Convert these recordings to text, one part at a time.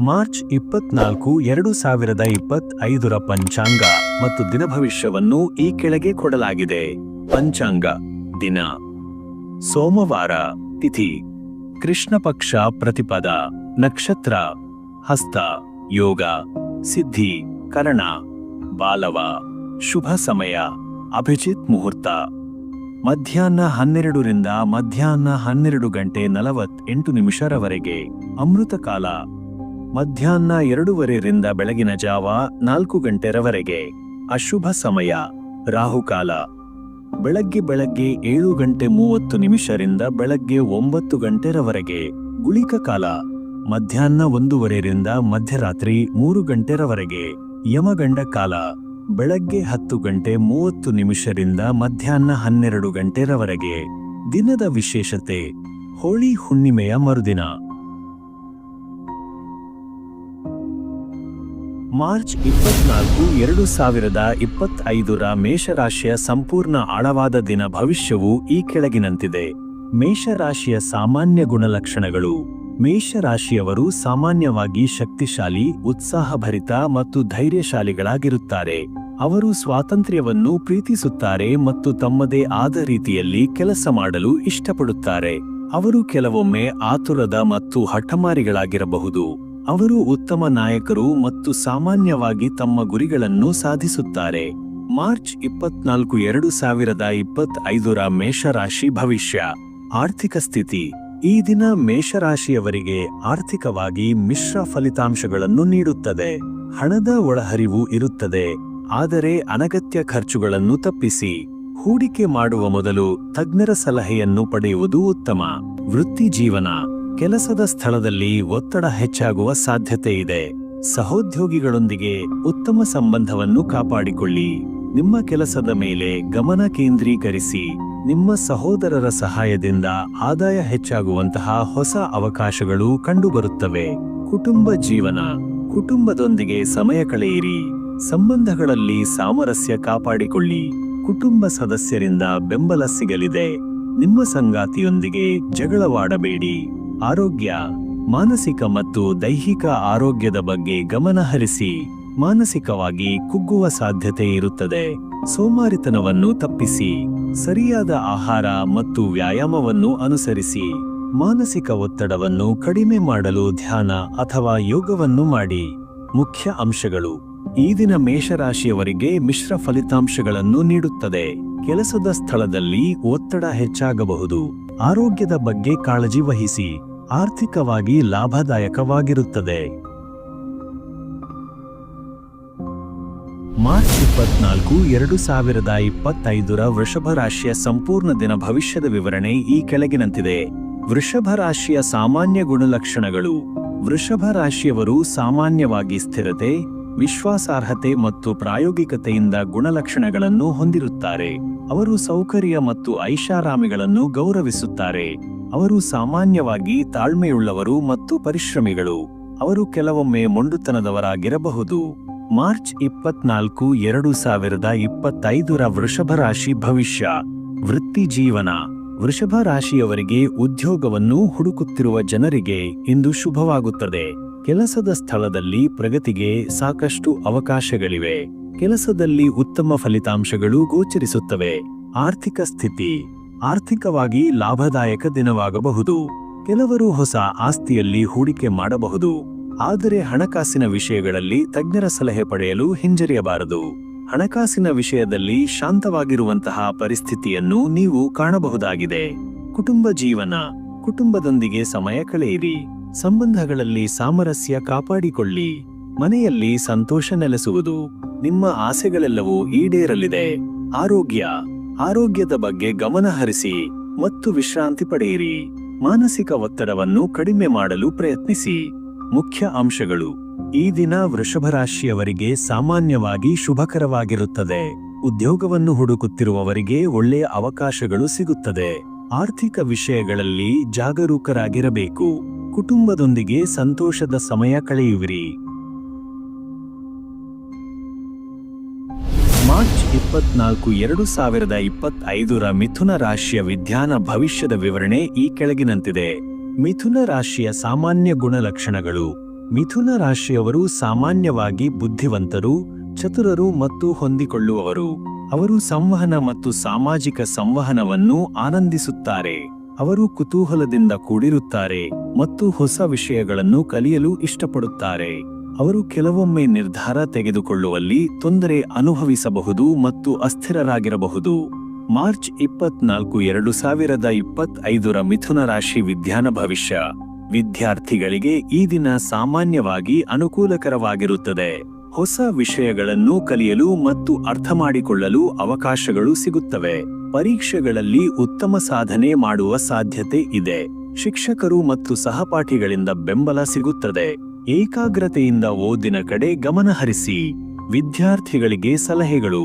March ಇಪ್ಪತ್ನಾಲ್ಕು ಎರಡು ಸಾವಿರದ ಇಪ್ಪತ್ತೈದರ ಪಂಚಾಂಗ ಮತ್ತು ದಿನಭವಿಷ್ಯವನ್ನು ಈ ಕೆಳಗೆ ಕೊಡಲಾಗಿದೆ. ಪಂಚಾಂಗ ದಿನ. ಸೋಮವಾರ ತಿಥಿ. ಕೃಷ್ಣ ಪಕ್ಷ ಪ್ರತಿಪದ. ನಕ್ಷತ್ರ. ಹಸ್ತ. ಯೋಗ. ಸಿದ್ಧಿ. ಕರ್ಣ. ಬಾಲವ. ಶುಭ ಸಮಯ. ಅಭಿಜಿತ್ ಮುಹೂರ್ತ. ಮಧ್ಯಾಹ್ನ ಹನ್ನೆರಡರಿಂದ ಮಧ್ಯಾಹ್ನ ಹನ್ನೆರಡು ಗಂಟೆ ನಲವತ್ತೆಂಟು ನಿಮಿಷರವರೆಗೆ. ಅಮೃತ ಕಾಲ ಮಧ್ಯಾಹ್ನ ಎರಡೂವರೆರಿಂದ ಬೆಳಗಿನ ಜಾವ ನಾಲ್ಕು ಗಂಟೆರವರೆಗೆ ಅಶುಭ ಸಮಯ, ರಾಹುಕಾಲ. ಬೆಳಗ್ಗೆ ಬೆಳಗ್ಗೆ ಏಳು ಗಂಟೆ ಮೂವತ್ತು ನಿಮಿಷರಿಂದ ಬೆಳಗ್ಗೆ ಒಂಬತ್ತು ಗಂಟೆರವರೆಗೆ ಗುಳಿಕ ಕಾಲ. ಮಧ್ಯಾಹ್ನ ಒಂದೂವರೆಯಿಂದ ಮಧ್ಯರಾತ್ರಿ ಮೂರು ಗಂಟೆರವರೆಗೆ ಯಮಗಂಡ ಕಾಲ. ಬೆಳಗ್ಗೆ ಹತ್ತು ಗಂಟೆ ಮೂವತ್ತು ನಿಮಿಷರಿಂದ ಮಧ್ಯಾಹ್ನ ಹನ್ನೆರಡು ಗಂಟೆರವರೆಗೆ ದಿನದ ವಿಶೇಷತೆ, ಹೋಳಿ ಹುಣ್ಣಿಮೆಯ ಮರುದಿನ. ಮಾರ್ಚ್ ಇಪ್ಪತ್ನಾಲ್ಕು ಎರಡು ಸಾವಿರದ ಇಪ್ಪತ್ತೈದರ ಮೇಷರಾಶಿಯ ಸಂಪೂರ್ಣ ಆಳವಾದ ದಿನ ಭವಿಷ್ಯವು ಈ ಕೆಳಗಿನಂತಿದೆ. ಮೇಷರಾಶಿಯ ಸಾಮಾನ್ಯ ಗುಣಲಕ್ಷಣಗಳು. ಮೇಷರಾಶಿಯವರು ಸಾಮಾನ್ಯವಾಗಿ ಶಕ್ತಿಶಾಲಿ, ಉತ್ಸಾಹಭರಿತ ಮತ್ತು ಧೈರ್ಯಶಾಲಿಗಳಾಗಿರುತ್ತಾರೆ. ಅವರು ಸ್ವಾತಂತ್ರ್ಯವನ್ನು ಪ್ರೀತಿಸುತ್ತಾರೆ ಮತ್ತು ತಮ್ಮದೇ ಆದ ರೀತಿಯಲ್ಲಿ ಕೆಲಸ ಮಾಡಲು ಇಷ್ಟಪಡುತ್ತಾರೆ. ಅವರು ಕೆಲವೊಮ್ಮೆ ಆತುರದ ಮತ್ತು ಹಠಮಾರಿಗಳಾಗಿರಬಹುದು. ಅವರು ಉತ್ತಮ ನಾಯಕರು ಮತ್ತು ಸಾಮಾನ್ಯವಾಗಿ ತಮ್ಮ ಗುರಿಗಳನ್ನು ಸಾಧಿಸುತ್ತಾರೆ. ಮಾರ್ಚ್ ಇಪ್ಪತ್ನಾಲ್ಕು ಎರಡು ಸಾವಿರದ ಇಪ್ಪತ್ತೈದರ ಮೇಷರಾಶಿ ಭವಿಷ್ಯ. ಆರ್ಥಿಕ ಸ್ಥಿತಿ. ಈ ದಿನ ಮೇಷರಾಶಿಯವರಿಗೆ ಆರ್ಥಿಕವಾಗಿ ಮಿಶ್ರ ಫಲಿತಾಂಶಗಳನ್ನು ನೀಡುತ್ತದೆ. ಹಣದ ಒಳಹರಿವು ಇರುತ್ತದೆ. ಆದರೆ ಅನಗತ್ಯ ಖರ್ಚುಗಳನ್ನು ತಪ್ಪಿಸಿ. ಹೂಡಿಕೆ ಮಾಡುವ ಮೊದಲು ತಜ್ಞರ ಸಲಹೆಯನ್ನು ಪಡೆಯುವುದು ಉತ್ತಮ. ವೃತ್ತಿ ಜೀವನ. ಕೆಲಸದ ಸ್ಥಳದಲ್ಲಿ ಒತ್ತಡ ಹೆಚ್ಚಾಗುವ ಸಾಧ್ಯತೆ ಇದೆ. ಸಹೋದ್ಯೋಗಿಗಳೊಂದಿಗೆ ಉತ್ತಮ ಸಂಬಂಧವನ್ನು ಕಾಪಾಡಿಕೊಳ್ಳಿ. ನಿಮ್ಮ ಕೆಲಸದ ಮೇಲೆ ಗಮನ ಕೇಂದ್ರೀಕರಿಸಿ. ನಿಮ್ಮ ಸಹೋದರರ ಸಹಾಯದಿಂದ ಆದಾಯ ಹೆಚ್ಚಾಗುವಂತಹ ಹೊಸ ಅವಕಾಶಗಳು ಕಂಡುಬರುತ್ತವೆ. ಕುಟುಂಬ ಜೀವನ. ಕುಟುಂಬದೊಂದಿಗೆ ಸಮಯ ಕಳೆಯಿರಿ. ಸಂಬಂಧಗಳಲ್ಲಿ ಸಾಮರಸ್ಯ ಕಾಪಾಡಿಕೊಳ್ಳಿ. ಕುಟುಂಬ ಸದಸ್ಯರಿಂದ ಬೆಂಬಲ ಸಿಗಲಿದೆ. ನಿಮ್ಮ ಸಂಗಾತಿಯೊಂದಿಗೆ ಜಗಳವಾಡಬೇಡಿ. ಆರೋಗ್ಯ, ಮಾನಸಿಕ ಮತ್ತು ದೈಹಿಕ ಆರೋಗ್ಯದ ಬಗ್ಗೆ ಗಮನ ಹರಿಸಿ, ಮಾನಸಿಕವಾಗಿ ಕುಗ್ಗುವ ಸಾಧ್ಯತೆ ಇರುತ್ತದೆ. ಸೋಮಾರಿತನವನ್ನು ತಪ್ಪಿಸಿ, ಸರಿಯಾದ ಆಹಾರ ಮತ್ತು ವ್ಯಾಯಾಮವನ್ನು ಅನುಸರಿಸಿ, ಮಾನಸಿಕ ಒತ್ತಡವನ್ನು ಕಡಿಮೆ ಮಾಡಲು ಧ್ಯಾನ ಅಥವಾ ಯೋಗವನ್ನು ಮಾಡಿ. ಮುಖ್ಯ ಅಂಶಗಳು. ಈ ದಿನ ಮೇಷರಾಶಿಯವರಿಗೆ ಮಿಶ್ರ ಫಲಿತಾಂಶಗಳನ್ನು ನೀಡುತ್ತದೆ. ಕೆಲಸದ ಸ್ಥಳದಲ್ಲಿ ಒತ್ತಡ ಹೆಚ್ಚಾಗಬಹುದು. ಆರೋಗ್ಯದ ಬಗ್ಗೆ ಕಾಳಜಿ ವಹಿಸಿ. ಆರ್ಥಿಕವಾಗಿ ಲಾಭದಾಯಕವಾಗಿರುತ್ತದೆ. ಮಾರ್ಚ್ ಇಪ್ಪತ್ನಾಲ್ಕು, ಎರಡು ಸಾವಿರದ ಇಪ್ಪತ್ತೈದರ ವೃಷಭ ರಾಶಿಯ ಸಂಪೂರ್ಣ ದಿನ ಭವಿಷ್ಯದ ವಿವರಣೆ ಈ ಕೆಳಗಿನಂತಿದೆ. ವೃಷಭ ರಾಶಿಯ ಸಾಮಾನ್ಯ ಗುಣಲಕ್ಷಣಗಳು. ವೃಷಭ ರಾಶಿಯವರು ಸಾಮಾನ್ಯವಾಗಿ ಸ್ಥಿರತೆ ವಿಶ್ವಾಸಾರ್ಹತೆ ಮತ್ತು ಪ್ರಾಯೋಗಿಕತೆಯಿಂದ ಗುಣಲಕ್ಷಣಗಳನ್ನು ಹೊಂದಿರುತ್ತಾರೆ. ಅವರು ಸೌಕರ್ಯ ಮತ್ತು ಐಷಾರಾಮಿಗಳನ್ನು ಗೌರವಿಸುತ್ತಾರೆ. ಅವರು ಸಾಮಾನ್ಯವಾಗಿ ತಾಳ್ಮೆಯುಳ್ಳವರು ಮತ್ತು ಪರಿಶ್ರಮಿಗಳು. ಅವರು ಕೆಲವೊಮ್ಮೆ ಮೊಂಡುತನದವರಾಗಿರಬಹುದು. ಮಾರ್ಚ್ ಇಪ್ಪತ್ನಾಲ್ಕು, ಎರಡು ಸಾವಿರದ ಇಪ್ಪತ್ತೈದರ ವೃಷಭ ರಾಶಿ ಭವಿಷ್ಯ. ವೃತ್ತಿ ಜೀವನ. ವೃಷಭ ರಾಶಿಯವರಿಗೆ ಉದ್ಯೋಗವನ್ನು ಹುಡುಕುತ್ತಿರುವ ಜನರಿಗೆ ಇಂದು ಶುಭವಾಗುತ್ತದೆ. ಕೆಲಸದ ಸ್ಥಳದಲ್ಲಿ ಪ್ರಗತಿಗೆ ಸಾಕಷ್ಟು ಅವಕಾಶಗಳಿವೆ. ಕೆಲಸದಲ್ಲಿ ಉತ್ತಮ ಫಲಿತಾಂಶಗಳು ಗೋಚರಿಸುತ್ತವೆ. ಆರ್ಥಿಕ ಸ್ಥಿತಿ ಆರ್ಥಿಕವಾಗಿ ಲಾಭದಾಯಕ ದಿನವಾಗಬಹುದು. ಕೆಲವರು ಹೊಸ ಆಸ್ತಿಯಲ್ಲಿ ಹೂಡಿಕೆ ಮಾಡಬಹುದು. ಆದರೆ ಹಣಕಾಸಿನ ವಿಷಯಗಳಲ್ಲಿ ತಜ್ಞರ ಸಲಹೆ ಪಡೆಯಲು ಹಿಂಜರಿಯಬಾರದು. ಹಣಕಾಸಿನ ವಿಷಯದಲ್ಲಿ ಶಾಂತವಾಗಿರುವಂತಹ ಪರಿಸ್ಥಿತಿಯನ್ನು ನೀವು ಕಾಣಬಹುದಾಗಿದೆ. ಕುಟುಂಬ ಜೀವನ, ಕುಟುಂಬದೊಂದಿಗೆ ಸಮಯ ಕಳೆಯಿರಿ. ಸಂಬಂಧಗಳಲ್ಲಿ ಸಾಮರಸ್ಯ ಕಾಪಾಡಿಕೊಳ್ಳಿ. ಮನೆಯಲ್ಲಿ ಸಂತೋಷ ನೆಲೆಸುವುದು ನಿಮ್ಮ ಆಸೆಗಳೆಲ್ಲವೂ ಈಡೇರಲಿದೆ. ಆರೋಗ್ಯ, ಆರೋಗ್ಯದ ಬಗ್ಗೆ ಗಮನ ಹರಿಸಿ ಮತ್ತು ವಿಶ್ರಾಂತಿ ಪಡೆಯಿರಿ. ಮಾನಸಿಕ ಒತ್ತಡವನ್ನು ಕಡಿಮೆ ಮಾಡಲು ಪ್ರಯತ್ನಿಸಿ. ಮುಖ್ಯ ಅಂಶಗಳು. ಈ ದಿನ ವೃಷಭ ರಾಶಿಯವರಿಗೆ ಸಾಮಾನ್ಯವಾಗಿ ಶುಭಕರವಾಗಿರುತ್ತದೆ. ಉದ್ಯೋಗವನ್ನು ಹುಡುಕುತ್ತಿರುವವರಿಗೆ ಒಳ್ಳೆಯ ಅವಕಾಶಗಳು ಸಿಗುತ್ತದೆ. ಆರ್ಥಿಕ ವಿಷಯಗಳಲ್ಲಿ ಜಾಗರೂಕರಾಗಿರಬೇಕು. ಕುಟುಂಬದೊಂದಿಗೆ ಸಂತೋಷದ ಸಮಯ ಕಳೆಯುವಿರಿ. ಮಾರ್ಚ್ ಇಪ್ಪತ್ನಾಲ್ಕು ಎರಡು ಸಾವಿರದ ಇಪ್ಪತ್ತೈದರ ಮಿಥುನ ರಾಶಿಯ ವಿಜ್ಞಾನ ಭವಿಷ್ಯದ ವಿವರಣೆ ಈ ಕೆಳಗಿನಂತಿದೆ. ಮಿಥುನ ರಾಶಿಯ ಸಾಮಾನ್ಯ ಗುಣಲಕ್ಷಣಗಳು. ಮಿಥುನ ರಾಶಿಯವರು ಸಾಮಾನ್ಯವಾಗಿ ಬುದ್ಧಿವಂತರು, ಚತುರರು ಮತ್ತು ಹೊಂದಿಕೊಳ್ಳುವವರು. ಅವರು ಸಂವಹನ ಮತ್ತು ಸಾಮಾಜಿಕ ಸಂವಹನವನ್ನು ಆನಂದಿಸುತ್ತಾರೆ. ಅವರು ಕುತೂಹಲದಿಂದ ಕೂಡಿರುತ್ತಾರೆ ಮತ್ತು ಹೊಸ ವಿಷಯಗಳನ್ನು ಕಲಿಯಲು ಇಷ್ಟಪಡುತ್ತಾರೆ. ಅವರು ಕೆಲವೊಮ್ಮೆ ನಿರ್ಧಾರ ತೆಗೆದುಕೊಳ್ಳುವಲ್ಲಿ ತೊಂದರೆ ಅನುಭವಿಸಬಹುದು ಮತ್ತು ಅಸ್ಥಿರರಾಗಿರಬಹುದು. ಮಾರ್ಚ್ ಇಪ್ಪತ್ನಾಲ್ಕು ಎರಡು ಸಾವಿರದ ಇಪ್ಪತ್ತೈದರ ಮಿಥುನ ರಾಶಿ ವಿಜ್ಞಾನ ಭವಿಷ್ಯ. ವಿದ್ಯಾರ್ಥಿಗಳಿಗೆ ಈ ದಿನ ಸಾಮಾನ್ಯವಾಗಿ ಅನುಕೂಲಕರವಾಗಿರುತ್ತದೆ. ಹೊಸ ವಿಷಯಗಳನ್ನು ಕಲಿಯಲು ಮತ್ತು ಅರ್ಥಮಾಡಿಕೊಳ್ಳಲು ಅವಕಾಶಗಳು ಸಿಗುತ್ತವೆ. ಪರೀಕ್ಷೆಗಳಲ್ಲಿ ಉತ್ತಮ ಸಾಧನೆ ಮಾಡುವ ಸಾಧ್ಯತೆ ಇದೆ. ಶಿಕ್ಷಕರು ಮತ್ತು ಸಹಪಾಠಿಗಳಿಂದ ಬೆಂಬಲ ಸಿಗುತ್ತದೆ. ಏಕಾಗ್ರತೆಯಿಂದ ಓದಿನ ಕಡೆ ಗಮನಹರಿಸಿ ವಿದ್ಯಾರ್ಥಿಗಳಿಗೆ ಸಲಹೆಗಳು.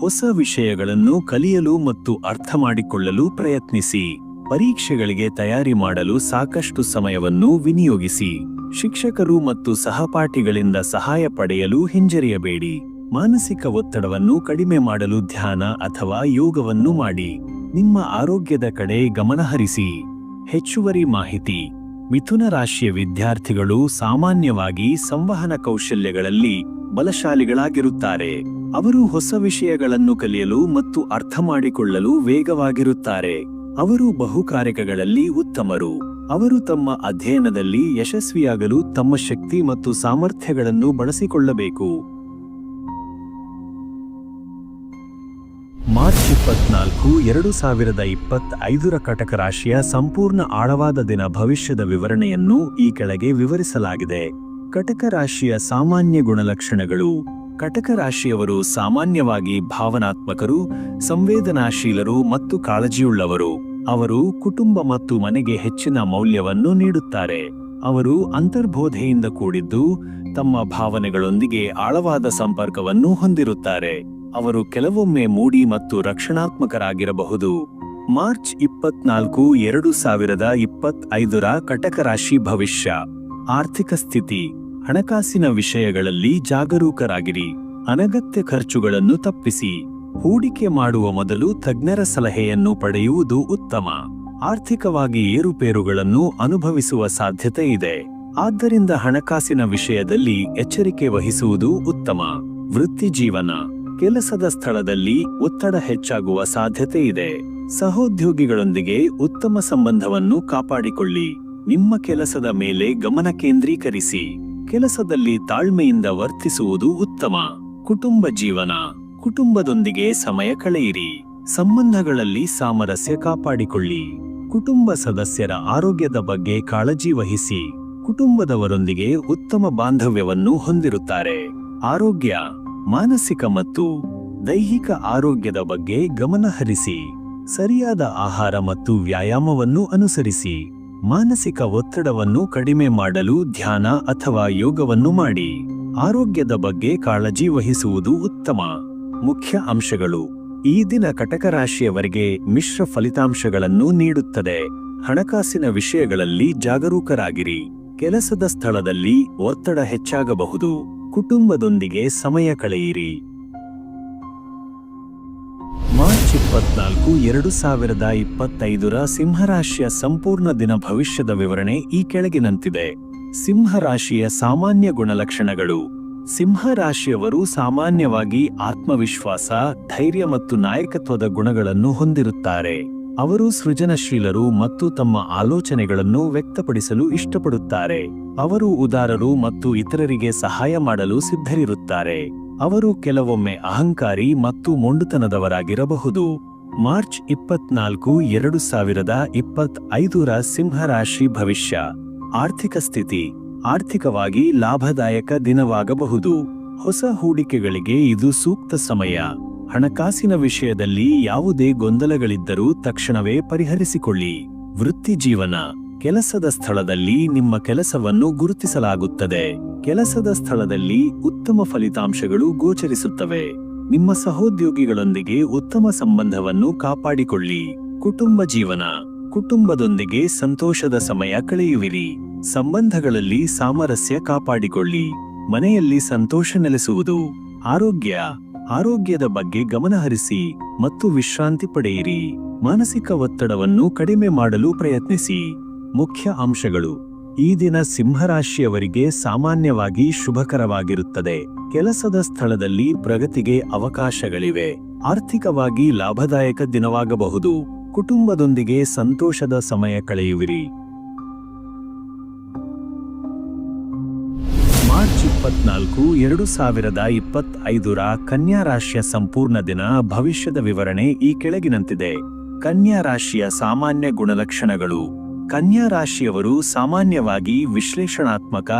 ಹೊಸ ವಿಷಯಗಳನ್ನು ಕಲಿಯಲು ಮತ್ತು ಅರ್ಥಮಾಡಿಕೊಳ್ಳಲು ಪ್ರಯತ್ನಿಸಿ. ಪರೀಕ್ಷೆಗಳಿಗೆ ತಯಾರಿ ಮಾಡಲು ಸಾಕಷ್ಟು ಸಮಯವನ್ನು ವಿನಿಯೋಗಿಸಿ. ಶಿಕ್ಷಕರು ಮತ್ತು ಸಹಪಾಠಿಗಳಿಂದ ಸಹಾಯ ಪಡೆಯಲು ಹಿಂಜರಿಯಬೇಡಿ. ಮಾನಸಿಕ ಒತ್ತಡವನ್ನು ಕಡಿಮೆ ಮಾಡಲು ಧ್ಯಾನ ಅಥವಾ ಯೋಗವನ್ನು ಮಾಡಿ. ನಿಮ್ಮ ಆರೋಗ್ಯದ ಕಡೆ ಗಮನಹರಿಸಿ. ಹೆಚ್ಚುವರಿ ಮಾಹಿತಿ. ಮಿಥುನ ರಾಶಿಯ ವಿದ್ಯಾರ್ಥಿಗಳು ಸಾಮಾನ್ಯವಾಗಿ ಸಂವಹನ ಕೌಶಲ್ಯಗಳಲ್ಲಿ ಬಲಶಾಲಿಗಳಾಗಿರುತ್ತಾರೆ. ಅವರು ಹೊಸ ವಿಷಯಗಳನ್ನು ಕಲಿಯಲು ಮತ್ತು ಅರ್ಥಮಾಡಿಕೊಳ್ಳಲು ವೇಗವಾಗಿರುತ್ತಾರೆ. ಅವರು ಬಹುಕಾರ್ಯಗಳಲ್ಲಿ ಉತ್ತಮರು. ಅವರು ತಮ್ಮ ಅಧ್ಯಯನದಲ್ಲಿ ಯಶಸ್ವಿಯಾಗಲು ತಮ್ಮ ಶಕ್ತಿ ಮತ್ತು ಸಾಮರ್ಥ್ಯಗಳನ್ನು ಬಳಸಿಕೊಳ್ಳಬೇಕು. ಮಾರ್ಚ್ ಇಪ್ಪತ್ನಾಲ್ಕು, ಎರಡು ಸಾವಿರದ ಇಪ್ಪತ್ತೈದರ ಕಟಕ ರಾಶಿಯ ಸಂಪೂರ್ಣ ಆಳವಾದ ದಿನ ಭವಿಷ್ಯದ ವಿವರಣೆಯನ್ನು ಈ ಕೆಳಗೆ ವಿವರಿಸಲಾಗಿದೆ. ಕಟಕ ರಾಶಿಯ ಸಾಮಾನ್ಯ ಗುಣಲಕ್ಷಣಗಳು. ಕಟಕ ರಾಶಿಯವರು ಸಾಮಾನ್ಯವಾಗಿ ಭಾವನಾತ್ಮಕರು, ಸಂವೇದನಾಶೀಲರು ಮತ್ತು ಕಾಳಜಿಯುಳ್ಳವರು. ಅವರು ಕುಟುಂಬ ಮತ್ತು ಮನೆಗೆ ಹೆಚ್ಚಿನ ಮೌಲ್ಯವನ್ನು ನೀಡುತ್ತಾರೆ. ಅವರು ಅಂತರ್ಬೋಧೆಯಿಂದ ಕೂಡಿದ್ದು ತಮ್ಮ ಭಾವನೆಗಳೊಂದಿಗೆ ಆಳವಾದ ಸಂಪರ್ಕವನ್ನು ಹೊಂದಿರುತ್ತಾರೆ. ಅವರು ಕೆಲವೊಮ್ಮೆ ಮೂಡಿ ಮತ್ತು ರಕ್ಷಣಾತ್ಮಕರಾಗಿರಬಹುದು. ಮಾರ್ಚ್ ಇಪ್ಪತ್ನಾಲ್ಕು, ಎರಡು ಸಾವಿರದ ಇಪ್ಪತ್ತೈದರ ಕಟಕ ರಾಶಿ ಭವಿಷ್ಯ. ಆರ್ಥಿಕ ಸ್ಥಿತಿ. ಹಣಕಾಸಿನ ವಿಷಯಗಳಲ್ಲಿ ಜಾಗರೂಕರಾಗಿರಿ. ಅನಗತ್ಯ ಖರ್ಚುಗಳನ್ನು ತಪ್ಪಿಸಿ. ಹೂಡಿಕೆ ಮಾಡುವ ಮೊದಲು ತಜ್ಞರ ಸಲಹೆಯನ್ನು ಪಡೆಯುವುದು ಉತ್ತಮ. ಆರ್ಥಿಕವಾಗಿ ಏರುಪೇರುಗಳನ್ನು ಅನುಭವಿಸುವ ಸಾಧ್ಯತೆ ಇದೆ. ಆದ್ದರಿಂದ ಹಣಕಾಸಿನ ವಿಷಯದಲ್ಲಿ ಎಚ್ಚರಿಕೆ ವಹಿಸುವುದು ಉತ್ತಮ. ವೃತ್ತಿ ಜೀವನ. ಕೆಲಸದ ಸ್ಥಳದಲ್ಲಿ ಒತ್ತಡ ಹೆಚ್ಚಾಗುವ ಸಾಧ್ಯತೆ ಇದೆ. ಸಹೋದ್ಯೋಗಿಗಳೊಂದಿಗೆ ಉತ್ತಮ ಸಂಬಂಧವನ್ನು ಕಾಪಾಡಿಕೊಳ್ಳಿ. ನಿಮ್ಮ ಕೆಲಸದ ಮೇಲೆ ಗಮನ ಕೇಂದ್ರೀಕರಿಸಿ. ಕೆಲಸದಲ್ಲಿ ತಾಳ್ಮೆಯಿಂದ ವರ್ತಿಸುವುದು ಉತ್ತಮ. ಕುಟುಂಬ ಜೀವನ. ಕುಟುಂಬದೊಂದಿಗೆ ಸಮಯ ಕಳೆಯಿರಿ. ಸಂಬಂಧಗಳಲ್ಲಿ ಸಾಮರಸ್ಯ ಕಾಪಾಡಿಕೊಳ್ಳಿ. ಕುಟುಂಬ ಸದಸ್ಯರ ಆರೋಗ್ಯದ ಬಗ್ಗೆ ಕಾಳಜಿ ವಹಿಸಿ. ಕುಟುಂಬದವರೊಂದಿಗೆ ಉತ್ತಮ ಬಾಂಧವ್ಯವನ್ನು ಹೊಂದಿರುತ್ತಾರೆ. ಆರೋಗ್ಯ, ಮಾನಸಿಕ ಮತ್ತು ದೈಹಿಕ ಆರೋಗ್ಯದ ಬಗ್ಗೆ ಗಮನಹರಿಸಿ ಸರಿಯಾದ ಆಹಾರ ಮತ್ತು ವ್ಯಾಯಾಮವನ್ನು ಅನುಸರಿಸಿ. ಮಾನಸಿಕ ಒತ್ತಡವನ್ನು ಕಡಿಮೆ ಮಾಡಲು ಧ್ಯಾನ ಅಥವಾ ಯೋಗವನ್ನು ಮಾಡಿ. ಆರೋಗ್ಯದ ಬಗ್ಗೆ ಕಾಳಜಿ ವಹಿಸುವುದು ಉತ್ತಮ. ಮುಖ್ಯ ಅಂಶಗಳು. ಈ ದಿನ ಕಟಕ ರಾಶಿಯವರಿಗೆ ಮಿಶ್ರ ಫಲಿತಾಂಶಗಳನ್ನು ನೀಡುತ್ತದೆ. ಹಣಕಾಸಿನ ವಿಷಯಗಳಲ್ಲಿ ಜಾಗರೂಕರಾಗಿರಿ. ಕೆಲಸದ ಸ್ಥಳದಲ್ಲಿ ಒತ್ತಡ ಹೆಚ್ಚಾಗಬಹುದು. ಕುಟುಂಬದೊಂದಿಗೆ ಸಮಯ ಕಳೆಯಿರಿ. ಮಾರ್ಚ್ ಇಪ್ಪತ್ನಾಲ್ಕು, ಎರಡು ಸಾವಿರದ ಇಪ್ಪತ್ತೈದರ ಸಿಂಹರಾಶಿಯ ಸಂಪೂರ್ಣ ದಿನ ಭವಿಷ್ಯದ ವಿವರಣೆ ಈ ಕೆಳಗಿನಂತಿದೆ. ಸಿಂಹರಾಶಿಯ ಸಾಮಾನ್ಯ ಗುಣಲಕ್ಷಣಗಳು. ಸಿಂಹರಾಶಿಯವರು ಸಾಮಾನ್ಯವಾಗಿ ಆತ್ಮವಿಶ್ವಾಸ, ಧೈರ್ಯ ಮತ್ತು ನಾಯಕತ್ವದ ಗುಣಗಳನ್ನು ಹೊಂದಿರುತ್ತಾರೆ. ಅವರು ಸೃಜನಶೀಲರು ಮತ್ತು ತಮ್ಮ ಆಲೋಚನೆಗಳನ್ನು ವ್ಯಕ್ತಪಡಿಸಲು ಇಷ್ಟಪಡುತ್ತಾರೆ. ಅವರು ಉದಾರರು ಮತ್ತು ಇತರರಿಗೆ ಸಹಾಯ ಮಾಡಲು ಸಿದ್ಧರಿರುತ್ತಾರೆ. ಅವರು ಕೆಲವೊಮ್ಮೆ ಅಹಂಕಾರಿ ಮತ್ತು ಮೊಂಡುತನದವರಾಗಿರಬಹುದು. ಮಾರ್ಚ್ ಇಪ್ಪತ್ನಾಲ್ಕು, ಎರಡು ಸಾವಿರದ ಇಪ್ಪತ್ತೈದರ ಸಿಂಹರಾಶಿ ಭವಿಷ್ಯ. ಆರ್ಥಿಕ ಸ್ಥಿತಿ. ಆರ್ಥಿಕವಾಗಿ ಲಾಭದಾಯಕ ದಿನವಾಗಬಹುದು. ಹೊಸ ಹೂಡಿಕೆಗಳಿಗೆ ಇದು ಸೂಕ್ತ ಸಮಯ. ಹಣಕಾಸಿನ ವಿಷಯದಲ್ಲಿ ಯಾವುದೇ ಗೊಂದಲಗಳಿದ್ದರೂ ತಕ್ಷಣವೇ ಪರಿಹರಿಸಿಕೊಳ್ಳಿ. ವೃತ್ತಿ ಜೀವನ. ಕೆಲಸದ ಸ್ಥಳದಲ್ಲಿ ನಿಮ್ಮ ಕೆಲಸವನ್ನು ಗುರುತಿಸಲಾಗುತ್ತದೆ. ಕೆಲಸದ ಸ್ಥಳದಲ್ಲಿ ಉತ್ತಮ ಫಲಿತಾಂಶಗಳು ಗೋಚರಿಸುತ್ತವೆ. ನಿಮ್ಮ ಸಹೋದ್ಯೋಗಿಗಳೊಂದಿಗೆ ಉತ್ತಮ ಸಂಬಂಧವನ್ನು ಕಾಪಾಡಿಕೊಳ್ಳಿ. ಕುಟುಂಬ ಜೀವನ. ಕುಟುಂಬದೊಂದಿಗೆ ಸಂತೋಷದ ಸಮಯ ಕಳೆಯುವಿರಿ. ಸಂಬಂಧಗಳಲ್ಲಿ ಸಾಮರಸ್ಯ ಕಾಪಾಡಿಕೊಳ್ಳಿ. ಮನೆಯಲ್ಲಿ ಸಂತೋಷ ನೆಲೆಸುವುದು. ಆರೋಗ್ಯ. ಆರೋಗ್ಯದ ಬಗ್ಗೆ ಗಮನಹರಿಸಿ ಮತ್ತು ವಿಶ್ರಾಂತಿ ಪಡೆಯಿರಿ. ಮಾನಸಿಕ ಒತ್ತಡವನ್ನು ಕಡಿಮೆ ಮಾಡಲು ಪ್ರಯತ್ನಿಸಿ. ಮುಖ್ಯ ಅಂಶಗಳು. ಈ ದಿನ ಸಿಂಹರಾಶಿಯವರಿಗೆ ಸಾಮಾನ್ಯವಾಗಿ ಶುಭಕರವಾಗಿರುತ್ತದೆ. ಕೆಲಸದ ಸ್ಥಳದಲ್ಲಿ ಪ್ರಗತಿಗೆ ಅವಕಾಶಗಳಿವೆ. ಆರ್ಥಿಕವಾಗಿ ಲಾಭದಾಯಕ ದಿನವಾಗಬಹುದು. ಕುಟುಂಬದೊಂದಿಗೆ ಸಂತೋಷದ ಸಮಯ ಕಳೆಯುವಿರಿ. ಇಪ್ಪತ್ನಾಲ್ಕು, ಎರಡು ಸಾವಿರದ ಇಪ್ಪತ್ತೈದರ ಕನ್ಯಾ ರಾಶಿಯ ಸಂಪೂರ್ಣ ದಿನ ಭವಿಷ್ಯದ ವಿವರಣೆ ಈ ಕೆಳಗಿನಂತಿದೆ. ಕನ್ಯಾ ರಾಶಿಯ ಸಾಮಾನ್ಯ ಗುಣಲಕ್ಷಣಗಳು. ಕನ್ಯಾ ರಾಶಿಯವರು ಸಾಮಾನ್ಯವಾಗಿ ವಿಶ್ಲೇಷಣಾತ್ಮಕ,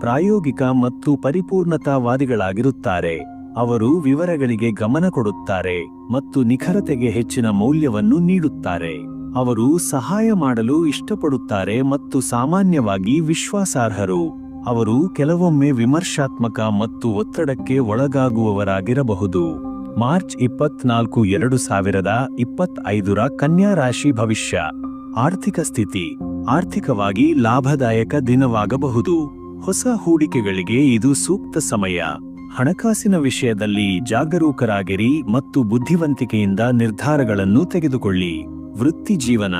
ಪ್ರಾಯೋಗಿಕ ಮತ್ತು ಪರಿಪೂರ್ಣತಾವಾದಿಗಳಾಗಿರುತ್ತಾರೆ. ಅವರು ವಿವರಗಳಿಗೆ ಗಮನ ಕೊಡುತ್ತಾರೆ ಮತ್ತು ನಿಖರತೆಗೆ ಹೆಚ್ಚಿನ ಮೌಲ್ಯವನ್ನು ನೀಡುತ್ತಾರೆ. ಅವರು ಸಹಾಯ ಮಾಡಲು ಇಷ್ಟಪಡುತ್ತಾರೆ ಮತ್ತು ಸಾಮಾನ್ಯವಾಗಿ ವಿಶ್ವಾಸಾರ್ಹರು. ಅವರು ಕೆಲವೊಮ್ಮೆ ವಿಮರ್ಶಾತ್ಮಕ ಮತ್ತು ಒತ್ತಡಕ್ಕೆ ಒಳಗಾಗುವವರಾಗಿರಬಹುದು. ಮಾರ್ಚ್ ಇಪ್ಪತ್ನಾಲ್ಕು ಎರಡು ಸಾವಿರದ ಇಪ್ಪತ್ತೈದರ ಕನ್ಯಾ ರಾಶಿ ಭವಿಷ್ಯ. ಆರ್ಥಿಕ ಸ್ಥಿತಿ. ಆರ್ಥಿಕವಾಗಿ ಲಾಭದಾಯಕ ದಿನವಾಗಬಹುದು. ಹೊಸ ಹೂಡಿಕೆಗಳಿಗೆ ಇದು ಸೂಕ್ತ ಸಮಯ. ಹಣಕಾಸಿನ ವಿಷಯದಲ್ಲಿ ಜಾಗರೂಕರಾಗಿರಿ ಮತ್ತು ಬುದ್ಧಿವಂತಿಕೆಯಿಂದ ನಿರ್ಧಾರಗಳನ್ನು ತೆಗೆದುಕೊಳ್ಳಿ. ವೃತ್ತಿ ಜೀವನ.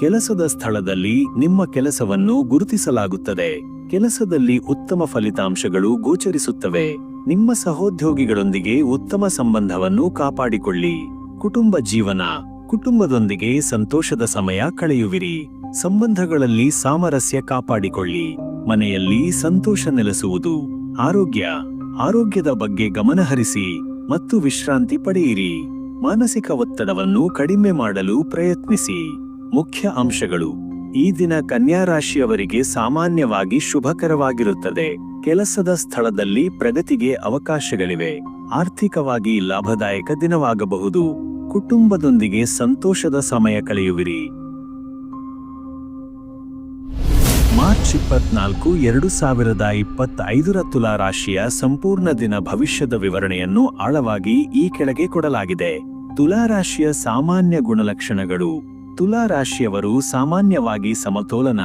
ಕೆಲಸದ ಸ್ಥಳದಲ್ಲಿ ನಿಮ್ಮ ಕೆಲಸವನ್ನು ಗುರುತಿಸಲಾಗುತ್ತದೆ. ಕೆಲಸದಲ್ಲಿ ಉತ್ತಮ ಫಲಿತಾಂಶಗಳು ಗೋಚರಿಸುತ್ತವೆ. ನಿಮ್ಮ ಸಹೋದ್ಯೋಗಿಗಳೊಂದಿಗೆ ಉತ್ತಮ ಸಂಬಂಧವನ್ನು ಕಾಪಾಡಿಕೊಳ್ಳಿ. ಕುಟುಂಬ ಜೀವನ, ಕುಟುಂಬದೊಂದಿಗೆ ಸಂತೋಷದ ಸಮಯ ಕಳೆಯುವಿರಿ. ಸಂಬಂಧಗಳಲ್ಲಿ ಸಾಮರಸ್ಯ ಕಾಪಾಡಿಕೊಳ್ಳಿ. ಮನೆಯಲ್ಲಿ ಸಂತೋಷ ನೆಲೆಸುವುದು. ಆರೋಗ್ಯ, ಆರೋಗ್ಯದ ಬಗ್ಗೆ ಗಮನಹರಿಸಿ ಮತ್ತು ವಿಶ್ರಾಂತಿ ಪಡೆಯಿರಿ. ಮಾನಸಿಕ ಒತ್ತಡವನ್ನು ಕಡಿಮೆ ಮಾಡಲು ಪ್ರಯತ್ನಿಸಿ. ಮುಖ್ಯ ಅಂಶಗಳು. ಈ ದಿನ ಕನ್ಯಾ ರಾಶಿಯವರಿಗೆ ಸಾಮಾನ್ಯವಾಗಿ ಶುಭಕರವಾಗಿರುತ್ತದೆ. ಕೆಲಸದ ಸ್ಥಳದಲ್ಲಿ ಪ್ರಗತಿಗೆ ಅವಕಾಶಗಳಿವೆ. ಆರ್ಥಿಕವಾಗಿ ಲಾಭದಾಯಕ ದಿನವಾಗಬಹುದು. ಕುಟುಂಬದೊಂದಿಗೆ ಸಂತೋಷದ ಸಮಯ ಕಳೆಯುವಿರಿ. ಮಾರ್ಚ್ ಇಪ್ಪತ್ನಾಲ್ಕು, ಎರಡು ಸಾವಿರದ ಇಪ್ಪತ್ತೈದರ ತುಲಾ ರಾಶಿಯ ಸಂಪೂರ್ಣ ದಿನ ಭವಿಷ್ಯದ ವಿವರಣೆಯನ್ನು ಆಳವಾಗಿ ಈ ಕೆಳಗೆ ಕೊಡಲಾಗಿದೆ. ತುಲಾ ರಾಶಿಯ ಸಾಮಾನ್ಯ ಗುಣಲಕ್ಷಣಗಳು. ತುಲಾ ರಾಶಿಯವರು ಸಾಮಾನ್ಯವಾಗಿ ಸಮತೋಲನ,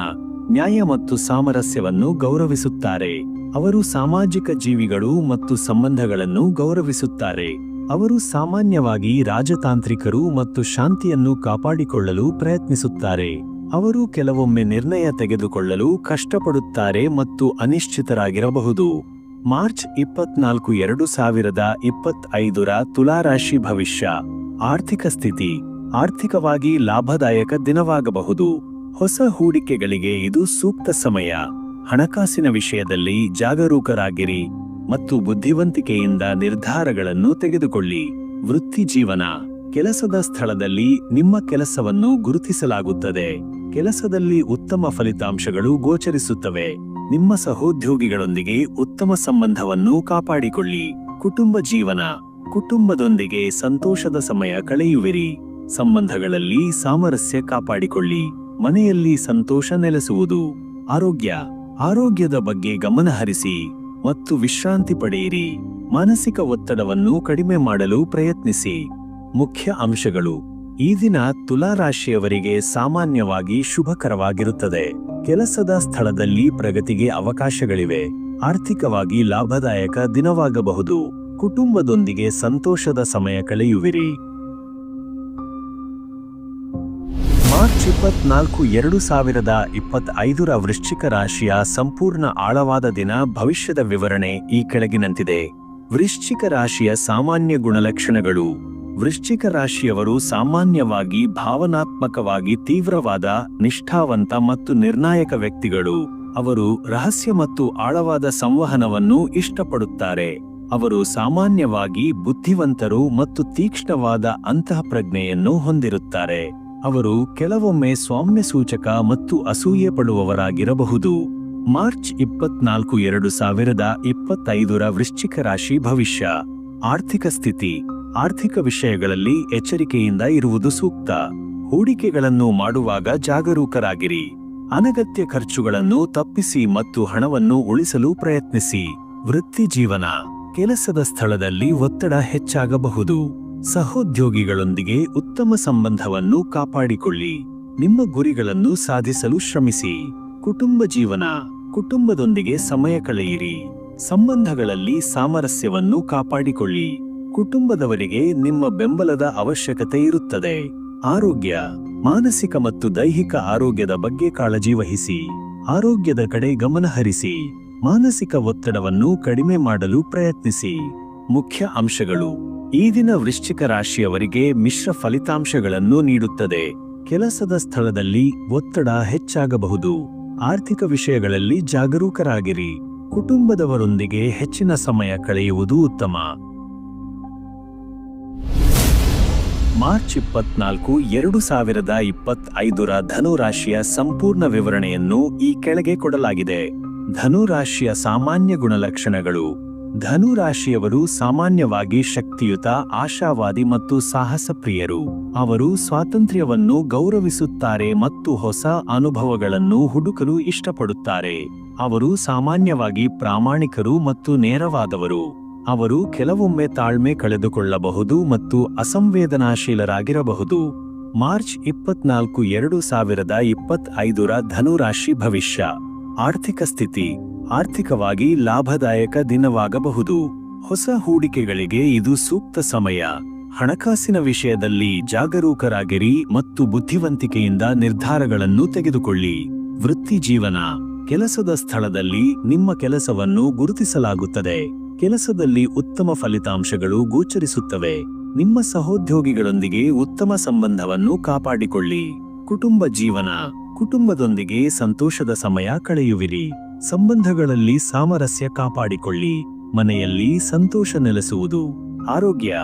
ನ್ಯಾಯ ಮತ್ತು ಸಾಮರಸ್ಯವನ್ನು ಗೌರವಿಸುತ್ತಾರೆ. ಅವರು ಸಾಮಾಜಿಕ ಜೀವಿಗಳು ಮತ್ತು ಸಂಬಂಧಗಳನ್ನು ಗೌರವಿಸುತ್ತಾರೆ. ಅವರು ಸಾಮಾನ್ಯವಾಗಿ ರಾಜತಾಂತ್ರಿಕರು ಮತ್ತು ಶಾಂತಿಯನ್ನು ಕಾಪಾಡಿಕೊಳ್ಳಲು ಪ್ರಯತ್ನಿಸುತ್ತಾರೆ. ಅವರು ಕೆಲವೊಮ್ಮೆ ನಿರ್ಣಯ ತೆಗೆದುಕೊಳ್ಳಲು ಕಷ್ಟಪಡುತ್ತಾರೆ ಮತ್ತು ಅನಿಶ್ಚಿತರಾಗಿರಬಹುದು. ಮಾರ್ಚ್ ಇಪ್ಪತ್ನಾಲ್ಕು, ಎರಡು ಸಾವಿರದ ಇಪ್ಪತ್ತೈದರ ತುಲಾರಾಶಿ ಭವಿಷ್ಯ, ಆರ್ಥಿಕ ಸ್ಥಿತಿ. ಆರ್ಥಿಕವಾಗಿ ಲಾಭದಾಯಕ ದಿನವಾಗಬಹುದು. ಹೊಸ ಹೂಡಿಕೆಗಳಿಗೆ ಇದು ಸೂಕ್ತ ಸಮಯ. ಹಣಕಾಸಿನ ವಿಷಯದಲ್ಲಿ ಜಾಗರೂಕರಾಗಿರಿ ಮತ್ತು ಬುದ್ಧಿವಂತಿಕೆಯಿಂದ ನಿರ್ಧಾರಗಳನ್ನು ತೆಗೆದುಕೊಳ್ಳಿ. ವೃತ್ತಿ ಜೀವನ, ಕೆಲಸದ ಸ್ಥಳದಲ್ಲಿ ನಿಮ್ಮ ಕೆಲಸವನ್ನು ಗುರುತಿಸಲಾಗುತ್ತದೆ. ಕೆಲಸದಲ್ಲಿ ಉತ್ತಮ ಫಲಿತಾಂಶಗಳು ಗೋಚರಿಸುತ್ತವೆ. ನಿಮ್ಮ ಸಹೋದ್ಯೋಗಿಗಳೊಂದಿಗೆ ಉತ್ತಮ ಸಂಬಂಧವನ್ನು ಕಾಪಾಡಿಕೊಳ್ಳಿ. ಕುಟುಂಬ ಜೀವನ, ಕುಟುಂಬದೊಂದಿಗೆ ಸಂತೋಷದ ಸಮಯ ಕಳೆಯುವಿರಿ. ಸಂಬಂಧಗಳಲ್ಲಿ ಸಾಮರಸ್ಯ ಕಾಪಾಡಿಕೊಳ್ಳಿ. ಮನೆಯಲ್ಲಿ ಸಂತೋಷ ನೆಲೆಸುವುದು. ಆರೋಗ್ಯ. ಆರೋಗ್ಯದ ಬಗ್ಗೆ ಗಮನಹರಿಸಿ ಮತ್ತು ವಿಶ್ರಾಂತಿ ಪಡೆಯಿರಿ. ಮಾನಸಿಕ ಒತ್ತಡವನ್ನು ಕಡಿಮೆ ಮಾಡಲು ಪ್ರಯತ್ನಿಸಿ. ಮುಖ್ಯ ಅಂಶಗಳು. ಈ ದಿನ ತುಲಾ ರಾಶಿಯವರಿಗೆ ಸಾಮಾನ್ಯವಾಗಿ ಶುಭಕರವಾಗಿರುತ್ತದೆ. ಕೆಲಸದ ಸ್ಥಳದಲ್ಲಿ ಪ್ರಗತಿಗೆ ಅವಕಾಶಗಳಿವೆ. ಆರ್ಥಿಕವಾಗಿ ಲಾಭದಾಯಕ ದಿನವಾಗಬಹುದು. ಕುಟುಂಬದೊಂದಿಗೆ ಸಂತೋಷದ ಸಮಯ ಕಳೆಯುವಿರಿ. ಮಾರ್ಚ್ ಇಪ್ಪತ್ನಾಲ್ಕು ಎರಡು ಸಾವಿರದ ಇಪ್ಪತ್ತೈದರ ವೃಶ್ಚಿಕ ರಾಶಿಯ ಸಂಪೂರ್ಣ ಆಳವಾದ ದಿನ ಭವಿಷ್ಯದ ವಿವರಣೆ ಈ ಕೆಳಗಿನಂತಿದೆ. ವೃಶ್ಚಿಕ ರಾಶಿಯ ಸಾಮಾನ್ಯ ಗುಣಲಕ್ಷಣಗಳು. ವೃಶ್ಚಿಕ ರಾಶಿಯವರು ಸಾಮಾನ್ಯವಾಗಿ ಭಾವನಾತ್ಮಕವಾಗಿ ತೀವ್ರವಾದ, ನಿಷ್ಠಾವಂತ ಮತ್ತು ನಿರ್ಣಾಯಕ ವ್ಯಕ್ತಿಗಳು. ಅವರು ರಹಸ್ಯ ಮತ್ತು ಆಳವಾದ ಸಂವಹನವನ್ನು ಇಷ್ಟಪಡುತ್ತಾರೆ. ಅವರು ಸಾಮಾನ್ಯವಾಗಿ ಬುದ್ಧಿವಂತರು ಮತ್ತು ತೀಕ್ಷ್ಣವಾದ ಅಂತಃಪ್ರಜ್ಞೆಯನ್ನು ಹೊಂದಿರುತ್ತಾರೆ. ಅವರು ಕೆಲವೊಮ್ಮೆ ಸ್ವಾಮ್ಯ ಸೂಚಕ ಮತ್ತು ಅಸೂಯೆ ಪಡುವವರಾಗಿರಬಹುದು. ಮಾರ್ಚ್ ಇಪ್ಪತ್ನಾಲ್ಕು ಎರಡು ಸಾವಿರದ ಇಪ್ಪತ್ತೈದರ ವೃಶ್ಚಿಕ ರಾಶಿ ಭವಿಷ್ಯ. ಆರ್ಥಿಕ ಸ್ಥಿತಿ. ಆರ್ಥಿಕ ವಿಷಯಗಳಲ್ಲಿ ಎಚ್ಚರಿಕೆಯಿಂದ ಇರುವುದು ಸೂಕ್ತ. ಹೂಡಿಕೆಗಳನ್ನು ಮಾಡುವಾಗ ಜಾಗರೂಕರಾಗಿರಿ. ಅನಗತ್ಯ ಖರ್ಚುಗಳನ್ನು ತಪ್ಪಿಸಿ ಮತ್ತು ಹಣವನ್ನು ಉಳಿಸಲು ಪ್ರಯತ್ನಿಸಿ. ವೃತ್ತಿ ಜೀವನ. ಕೆಲಸದ ಸ್ಥಳದಲ್ಲಿ ಒತ್ತಡ ಹೆಚ್ಚಾಗಬಹುದು. ಸಹೋದ್ಯೋಗಿಗಳೊಂದಿಗೆ ಉತ್ತಮ ಸಂಬಂಧವನ್ನು ಕಾಪಾಡಿಕೊಳ್ಳಿ. ನಿಮ್ಮ ಗುರಿಗಳನ್ನು ಸಾಧಿಸಲು ಶ್ರಮಿಸಿ. ಕುಟುಂಬ ಜೀವನ, ಕುಟುಂಬದೊಂದಿಗೆ ಸಮಯ ಕಳೆಯಿರಿ. ಸಂಬಂಧಗಳಲ್ಲಿ ಸಾಮರಸ್ಯವನ್ನು ಕಾಪಾಡಿಕೊಳ್ಳಿ. ಕುಟುಂಬದವರಿಗೆ ನಿಮ್ಮ ಬೆಂಬಲದ ಅವಶ್ಯಕತೆ ಇರುತ್ತದೆ. ಆರೋಗ್ಯ, ಮಾನಸಿಕ ಮತ್ತು ದೈಹಿಕ ಆರೋಗ್ಯದ ಬಗ್ಗೆ ಕಾಳಜಿ ವಹಿಸಿ. ಆರೋಗ್ಯದ ಕಡೆ ಗಮನಹರಿಸಿ ಮಾನಸಿಕ ಒತ್ತಡವನ್ನು ಕಡಿಮೆ ಮಾಡಲು ಪ್ರಯತ್ನಿಸಿ. ಮುಖ್ಯ ಅಂಶಗಳು. ಈ ದಿನ ವೃಶ್ಚಿಕ ರಾಶಿಯವರಿಗೆ ಮಿಶ್ರ ಫಲಿತಾಂಶಗಳನ್ನು ನೀಡುತ್ತದೆ. ಕೆಲಸದ ಸ್ಥಳದಲ್ಲಿ ಒತ್ತಡ ಹೆಚ್ಚಾಗಬಹುದು. ಆರ್ಥಿಕ ವಿಷಯಗಳಲ್ಲಿ ಜಾಗರೂಕರಾಗಿರಿ. ಕುಟುಂಬದವರೊಂದಿಗೆ ಹೆಚ್ಚಿನ ಸಮಯ ಕಳೆಯುವುದು ಉತ್ತಮ. ಮಾರ್ಚ್ ಇಪ್ಪತ್ನಾಲ್ಕು, ಎರಡು ಸಾವಿರದ ಇಪ್ಪತ್ತೈದರ ಧನುರಾಶಿಯ ಸಂಪೂರ್ಣ ವಿವರಣೆಯನ್ನು ಈ ಕೆಳಗೆ ಕೊಡಲಾಗಿದೆ. ಧನುರಾಶಿಯ ಸಾಮಾನ್ಯ ಗುಣಲಕ್ಷಣಗಳು. ಧನುರಾಶಿಯವರು ಸಾಮಾನ್ಯವಾಗಿ ಶಕ್ತಿಯುತ, ಆಶಾವಾದಿ ಮತ್ತು ಸಾಹಸಪ್ರಿಯರು. ಅವರು ಸ್ವಾತಂತ್ರ್ಯವನ್ನು ಗೌರವಿಸುತ್ತಾರೆ ಮತ್ತು ಹೊಸ ಅನುಭವಗಳನ್ನು ಹುಡುಕಲು ಇಷ್ಟಪಡುತ್ತಾರೆ. ಅವರು ಸಾಮಾನ್ಯವಾಗಿ ಪ್ರಾಮಾಣಿಕರು ಮತ್ತು ನೇರವಾದವರು. ಅವರು ಕೆಲವೊಮ್ಮೆ ತಾಳ್ಮೆ ಕಳೆದುಕೊಳ್ಳಬಹುದು ಮತ್ತು ಅಸಂವೇದನಾಶೀಲರಾಗಿರಬಹುದು. ಮಾರ್ಚ್ ಇಪ್ಪತ್ನಾಲ್ಕು, ಎರಡು ಸಾವಿರದ ಇಪ್ಪತ್ತೈದರ ಧನುರಾಶಿ ಭವಿಷ್ಯ. ಆರ್ಥಿಕ ಸ್ಥಿತಿ. ಆರ್ಥಿಕವಾಗಿ ಲಾಭದಾಯಕ ದಿನವಾಗಬಹುದು. ಹೊಸ ಹೂಡಿಕೆಗಳಿಗೆ ಇದು ಸೂಕ್ತ ಸಮಯ. ಹಣಕಾಸಿನ ವಿಷಯದಲ್ಲಿ ಜಾಗರೂಕರಾಗಿರಿ ಮತ್ತು ಬುದ್ಧಿವಂತಿಕೆಯಿಂದ ನಿರ್ಧಾರಗಳನ್ನು ತೆಗೆದುಕೊಳ್ಳಿ. ವೃತ್ತಿ ಜೀವನ. ಕೆಲಸದ ಸ್ಥಳದಲ್ಲಿ ನಿಮ್ಮ ಕೆಲಸವನ್ನು ಗುರುತಿಸಲಾಗುತ್ತದೆ. ಕೆಲಸದಲ್ಲಿ ಉತ್ತಮ ಫಲಿತಾಂಶಗಳು ಗೋಚರಿಸುತ್ತವೆ. ನಿಮ್ಮ ಸಹೋದ್ಯೋಗಿಗಳೊಂದಿಗೆ ಉತ್ತಮ ಸಂಬಂಧವನ್ನು ಕಾಪಾಡಿಕೊಳ್ಳಿ. ಕುಟುಂಬ ಜೀವನ. ಕುಟುಂಬದೊಂದಿಗೆ ಸಂತೋಷದ ಸಮಯ ಕಳೆಯುವಿರಿ. ಸಂಬಂಧಗಳಲ್ಲಿ ಸಾಮರಸ್ಯ ಕಾಪಾಡಿಕೊಳ್ಳಿ. ಮನೆಯಲ್ಲಿ ಸಂತೋಷ ನೆಲೆಸುವುದು. ಆರೋಗ್ಯ,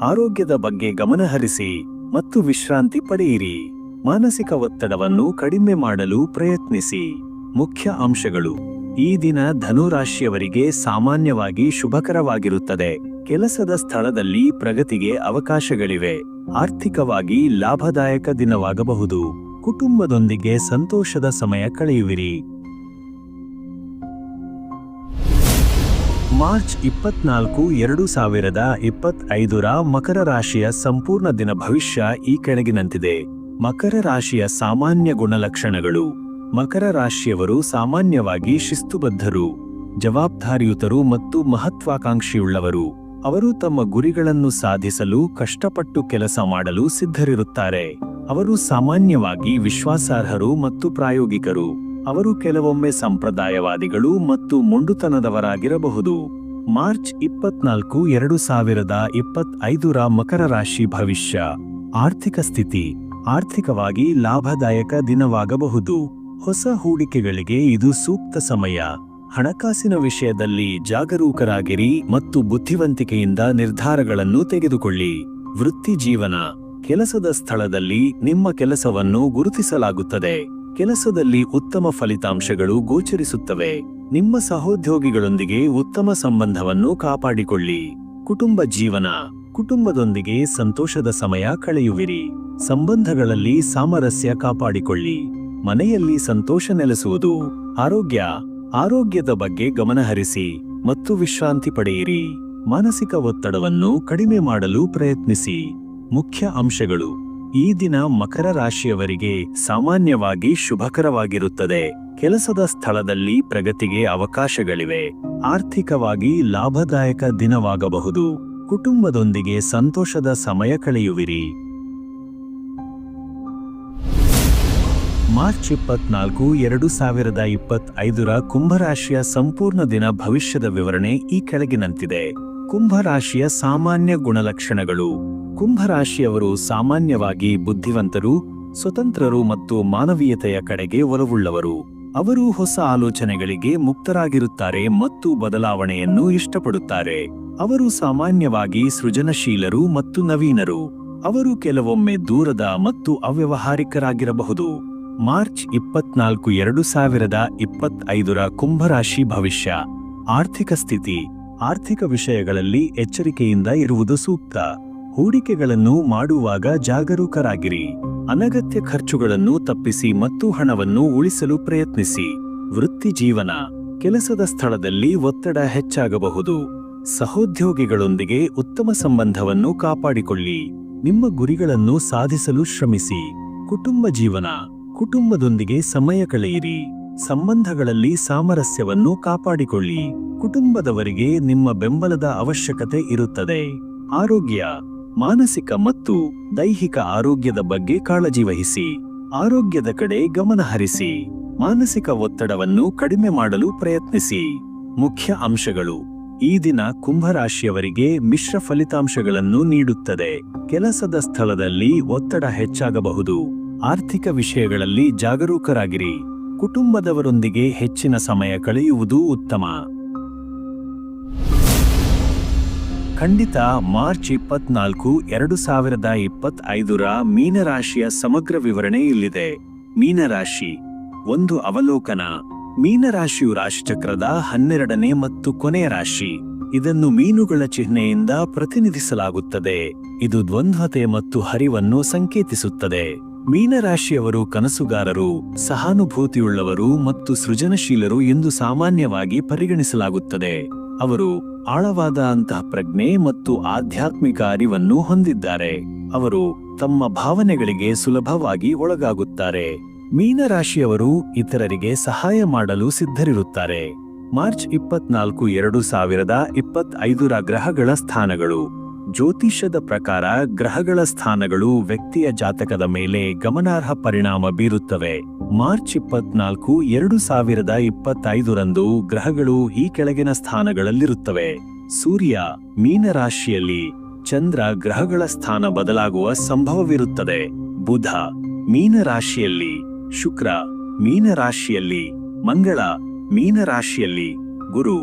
ಆರೋಗ್ಯದ ಬಗ್ಗೆ ಗಮನಹರಿಸಿ ಮತ್ತು ವಿಶ್ರಾಂತಿ ಪಡೆಯಿರಿ. ಮಾನಸಿಕ ಒತ್ತಡವನ್ನು ಕಡಿಮೆ ಮಾಡಲು ಪ್ರಯತ್ನಿಸಿ. ಮುಖ್ಯ ಅಂಶಗಳು. ಈ ದಿನ ಧನುರಾಶಿಯವರಿಗೆ ಸಾಮಾನ್ಯವಾಗಿ ಶುಭಕರವಾಗಿರುತ್ತದೆ. ಕೆಲಸದ ಸ್ಥಳದಲ್ಲಿ ಪ್ರಗತಿಗೆ ಅವಕಾಶಗಳಿವೆ. ಆರ್ಥಿಕವಾಗಿ ಲಾಭದಾಯಕ ದಿನವಾಗಬಹುದು. ಕುಟುಂಬದೊಂದಿಗೆ ಸಂತೋಷದ ಸಮಯ ಕಳೆಯುವಿರಿ. ಮಾರ್ಚ್ ಇಪ್ಪತ್ನಾಲ್ಕು ಎರಡು ಸಾವಿರದ ಇಪ್ಪತ್ತೈದರ ಮಕರ ರಾಶಿಯ ಸಂಪೂರ್ಣ ದಿನ ಭವಿಷ್ಯ ಈ ಕೆಳಗಿನಂತಿದೆ ಮಕರ ರಾಶಿಯ ಸಾಮಾನ್ಯ ಗುಣಲಕ್ಷಣಗಳು. ಮಕರ ರಾಶಿಯವರು ಸಾಮಾನ್ಯವಾಗಿ ಶಿಸ್ತುಬದ್ಧರು, ಜವಾಬ್ದಾರಿಯುತರು ಮತ್ತು ಮಹತ್ವಾಕಾಂಕ್ಷಿಯುಳ್ಳವರು. ಅವರು ತಮ್ಮ ಗುರಿಗಳನ್ನು ಸಾಧಿಸಲು, ಕಷ್ಟಪಟ್ಟು ಕೆಲಸ ಮಾಡಲು ಸಿದ್ಧರಿರುತ್ತಾರೆ. ಅವರು ಸಾಮಾನ್ಯವಾಗಿ ವಿಶ್ವಾಸಾರ್ಹರು ಮತ್ತು ಪ್ರಾಯೋಗಿಕರು. ಅವರು ಕೆಲವೊಮ್ಮೆ ಸಂಪ್ರದಾಯವಾದಿಗಳು ಮತ್ತು ಮುಂಡುತನದವರಾಗಿರಬಹುದು. ಮಾರ್ಚ್ ಇಪ್ಪತ್ನಾಲ್ಕು, ಎರಡು ಸಾವಿರದ ಇಪ್ಪತ್ತೈದರ ಮಕರ ರಾಶಿ ಭವಿಷ್ಯ. ಆರ್ಥಿಕ ಸ್ಥಿತಿ. ಆರ್ಥಿಕವಾಗಿ ಲಾಭದಾಯಕ ದಿನವಾಗಬಹುದು. ಹೊಸ ಹೂಡಿಕೆಗಳಿಗೆ ಇದು ಸೂಕ್ತ ಸಮಯ. ಹಣಕಾಸಿನ ವಿಷಯದಲ್ಲಿ ಜಾಗರೂಕರಾಗಿರಿ ಮತ್ತು ಬುದ್ಧಿವಂತಿಕೆಯಿಂದ ನಿರ್ಧಾರಗಳನ್ನು ತೆಗೆದುಕೊಳ್ಳಿ. ವೃತ್ತಿ ಜೀವನ. ಕೆಲಸದ ಸ್ಥಳದಲ್ಲಿ ನಿಮ್ಮ ಕೆಲಸವನ್ನು ಗುರುತಿಸಲಾಗುತ್ತದೆ. ಕೆಲಸದಲ್ಲಿ ಉತ್ತಮ ಫಲಿತಾಂಶಗಳು ಗೋಚರಿಸುತ್ತವೆ. ನಿಮ್ಮ ಸಹೋದ್ಯೋಗಿಗಳೊಂದಿಗೆ ಉತ್ತಮ ಸಂಬಂಧವನ್ನು ಕಾಪಾಡಿಕೊಳ್ಳಿ. ಕುಟುಂಬ ಜೀವನ. ಕುಟುಂಬದೊಂದಿಗೆ ಸಂತೋಷದ ಸಮಯ ಕಳೆಯುವಿರಿ. ಸಂಬಂಧಗಳಲ್ಲಿ ಸಾಮರಸ್ಯ ಕಾಪಾಡಿಕೊಳ್ಳಿ. ಮನೆಯಲ್ಲಿ ಸಂತೋಷ ನೆಲೆಸುವುದು ಆರೋಗ್ಯ. ಆರೋಗ್ಯದ ಬಗ್ಗೆ ಗಮನಹರಿಸಿ ಮತ್ತು ವಿಶ್ರಾಂತಿ ಪಡೆಯಿರಿ. ಮಾನಸಿಕ ಒತ್ತಡವನ್ನು ಕಡಿಮೆ ಮಾಡಲು ಪ್ರಯತ್ನಿಸಿ. ಮುಖ್ಯ ಅಂಶಗಳು. ಈ ದಿನ ಮಕರ ರಾಶಿಯವರಿಗೆ ಸಾಮಾನ್ಯವಾಗಿ ಶುಭಕರವಾಗಿರುತ್ತದೆ. ಕೆಲಸದ ಸ್ಥಳದಲ್ಲಿ ಪ್ರಗತಿಗೆ ಅವಕಾಶಗಳಿವೆ. ಆರ್ಥಿಕವಾಗಿ ಲಾಭದಾಯಕ ದಿನವಾಗಬಹುದು. ಕುಟುಂಬದೊಂದಿಗೆ ಸಂತೋಷದ ಸಮಯ ಕಳೆಯುವಿರಿ. ಮಾರ್ಚ್ ಇಪ್ಪತ್ನಾಲ್ಕು, ಎರಡು ಸಾವಿರದ ಇಪ್ಪತ್ತೈದರ ಕುಂಭರಾಶಿಯ ಸಂಪೂರ್ಣ ದಿನ ಭವಿಷ್ಯದ ವಿವರಣೆ ಈ ಕೆಳಗಿನಂತಿದೆ. ಕುಂಭರಾಶಿಯ ಸಾಮಾನ್ಯ ಗುಣಲಕ್ಷಣಗಳು. ಕುಂಭರಾಶಿಯವರು ಸಾಮಾನ್ಯವಾಗಿ ಬುದ್ಧಿವಂತರು, ಸ್ವತಂತ್ರರು ಮತ್ತು ಮಾನವೀಯತೆಯ ಕಡೆಗೆ ಒಲವುಳ್ಳವರು. ಅವರು ಹೊಸ ಆಲೋಚನೆಗಳಿಗೆ ಮುಕ್ತರಾಗಿರುತ್ತಾರೆ ಮತ್ತು ಬದಲಾವಣೆಯನ್ನು ಇಷ್ಟಪಡುತ್ತಾರೆ. ಅವರು ಸಾಮಾನ್ಯವಾಗಿ ಸೃಜನಶೀಲರು ಮತ್ತು ನವೀನರು. ಅವರು ಕೆಲವೊಮ್ಮೆ ದೂರದ ಮತ್ತು ಅವ್ಯವಹಾರಿಕರಾಗಿರಬಹುದು. ಮಾರ್ಚ್ ಇಪ್ಪತ್ನಾಲ್ಕು, ಎರಡು ಸಾವಿರದ ಇಪ್ಪತ್ತೈದರ ಕುಂಭರಾಶಿ ಭವಿಷ್ಯ. ಆರ್ಥಿಕ ಸ್ಥಿತಿ. ಆರ್ಥಿಕ ವಿಷಯಗಳಲ್ಲಿ ಎಚ್ಚರಿಕೆಯಿಂದ ಇರುವುದು ಸೂಕ್ತ. ಹೂಡಿಕೆಗಳನ್ನು ಮಾಡುವಾಗ ಜಾಗರೂಕರಾಗಿರಿ. ಅನಗತ್ಯ ಖರ್ಚುಗಳನ್ನು ತಪ್ಪಿಸಿ ಮತ್ತು ಹಣವನ್ನು ಉಳಿಸಲು ಪ್ರಯತ್ನಿಸಿ. ವೃತ್ತಿ ಜೀವನ, ಕೆಲಸದ ಸ್ಥಳದಲ್ಲಿ ಒತ್ತಡ ಹೆಚ್ಚಾಗಬಹುದು. ಸಹೋದ್ಯೋಗಿಗಳೊಂದಿಗೆ ಉತ್ತಮ ಸಂಬಂಧವನ್ನು ಕಾಪಾಡಿಕೊಳ್ಳಿ. ನಿಮ್ಮ ಗುರಿಗಳನ್ನು ಸಾಧಿಸಲು ಶ್ರಮಿಸಿ. ಕುಟುಂಬ ಜೀವನ, ಕುಟುಂಬದೊಂದಿಗೆ ಸಮಯ ಕಳೆಯಿರಿ. ಸಂಬಂಧಗಳಲ್ಲಿ ಸಾಮರಸ್ಯವನ್ನು ಕಾಪಾಡಿಕೊಳ್ಳಿ. ಕುಟುಂಬದವರಿಗೆ ನಿಮ್ಮ ಬೆಂಬಲದ ಅವಶ್ಯಕತೆ ಇರುತ್ತದೆ. ಆರೋಗ್ಯ ಮಾನಸಿಕ ಮತ್ತು ದೈಹಿಕ ಆರೋಗ್ಯದ ಬಗ್ಗೆ ಕಾಳಜಿ ವಹಿಸಿ, ಆರೋಗ್ಯದ ಕಡೆ ಗಮನ ಹರಿಸಿ, ಮಾನಸಿಕ ಒತ್ತಡವನ್ನು ಕಡಿಮೆ ಮಾಡಲು ಪ್ರಯತ್ನಿಸಿ. ಮುಖ್ಯ ಅಂಶಗಳು. ಈ ದಿನ ಕುಂಭರಾಶಿಯವರಿಗೆ ಮಿಶ್ರ ಫಲಿತಾಂಶಗಳನ್ನು ನೀಡುತ್ತದೆ. ಕೆಲಸದ ಸ್ಥಳದಲ್ಲಿ ಒತ್ತಡ ಹೆಚ್ಚಾಗಬಹುದು. ಆರ್ಥಿಕ ವಿಷಯಗಳಲ್ಲಿ ಜಾಗರೂಕರಾಗಿರಿ. ಕುಟುಂಬದವರೊಂದಿಗೆ ಹೆಚ್ಚಿನ ಸಮಯ ಕಳೆಯುವುದು ಉತ್ತಮ. ಖಂಡಿತ ಮಾರ್ಚ್ ಇಪ್ಪತ್ನಾಲ್ಕು ಎರಡು ಸಾವಿರದ ಇಪ್ಪತ್ತೈದರ ಮೀನರಾಶಿಯ ಸಮಗ್ರ ವಿವರಣೆ ಇಲ್ಲಿದೆ. ಮೀನರಾಶಿ ಒಂದು ಅವಲೋಕನ. ಮೀನರಾಶಿಯು ರಾಶಿಚಕ್ರದ ಹನ್ನೆರಡನೇ ಮತ್ತು ಕೊನೆಯ ರಾಶಿ. ಇದನ್ನು ಮೀನುಗಳ ಚಿಹ್ನೆಯಿಂದ ಪ್ರತಿನಿಧಿಸಲಾಗುತ್ತದೆ. ಇದು ದ್ವಂದ್ವತೆ ಮತ್ತು ಹರಿವನ್ನು ಸಂಕೇತಿಸುತ್ತದೆ. ಮೀನರಾಶಿಯವರು ಕನಸುಗಾರರು, ಸಹಾನುಭೂತಿಯುಳ್ಳವರು ಮತ್ತು ಸೃಜನಶೀಲರು ಎಂದು ಸಾಮಾನ್ಯವಾಗಿ ಪರಿಗಣಿಸಲಾಗುತ್ತದೆ. ಅವರು ಆಳವಾದ ಅಂತಹ ಪ್ರಜ್ಞೆ ಮತ್ತು ಆಧ್ಯಾತ್ಮಿಕ ಅರಿವನ್ನು ಹೊಂದಿದ್ದಾರೆ. ಅವರು ತಮ್ಮ ಭಾವನೆಗಳಿಗೆ ಸುಲಭವಾಗಿ ಒಳಗಾಗುತ್ತಾರೆ. ಮೀನರಾಶಿಯವರು ಇತರರಿಗೆ ಸಹಾಯ ಮಾಡಲು ಸಿದ್ಧರಿರುತ್ತಾರೆ. ಮಾರ್ಚ್ ಇಪ್ಪತ್ನಾಲ್ಕು, ಎರಡು ಸಾವಿರದ ಇಪ್ಪತ್ತೈದರ ಗ್ರಹಗಳ ಸ್ಥಾನಗಳು. ಜ್ಯೋತಿಷ್ಯದ ಪ್ರಕಾರ ಗ್ರಹಗಳ ಸ್ಥಾನಗಳು ವ್ಯಕ್ತಿಯ ಜಾತಕದ ಮೇಲೆ ಗಮನಾರ್ಹ ಪರಿಣಾಮ ಬೀರುತ್ತವೆ. ಮಾರ್ಚ್ ಇಪ್ಪತ್ನಾಲ್ಕು, ಎರಡು ಸಾವಿರದ ಇಪ್ಪತ್ತೈದರಂದು ಗ್ರಹಗಳು ಈ ಕೆಳಗಿನ ಸ್ಥಾನಗಳಲ್ಲಿರುತ್ತವೆ. ಸೂರ್ಯ ಮೀನರಾಶಿಯಲ್ಲಿ ಚಂದ್ರ ಗ್ರಹಗಳ ಸ್ಥಾನ ಬದಲಾಗುವ ಸಂಭವವಿರುತ್ತದೆ. ಬುಧ ಮೀನರಾಶಿಯಲ್ಲಿ ಶುಕ್ರ ಮೀನರಾಶಿಯಲ್ಲಿ ಮಂಗಳ ಮೀನರಾಶಿಯಲ್ಲಿ ಗುರು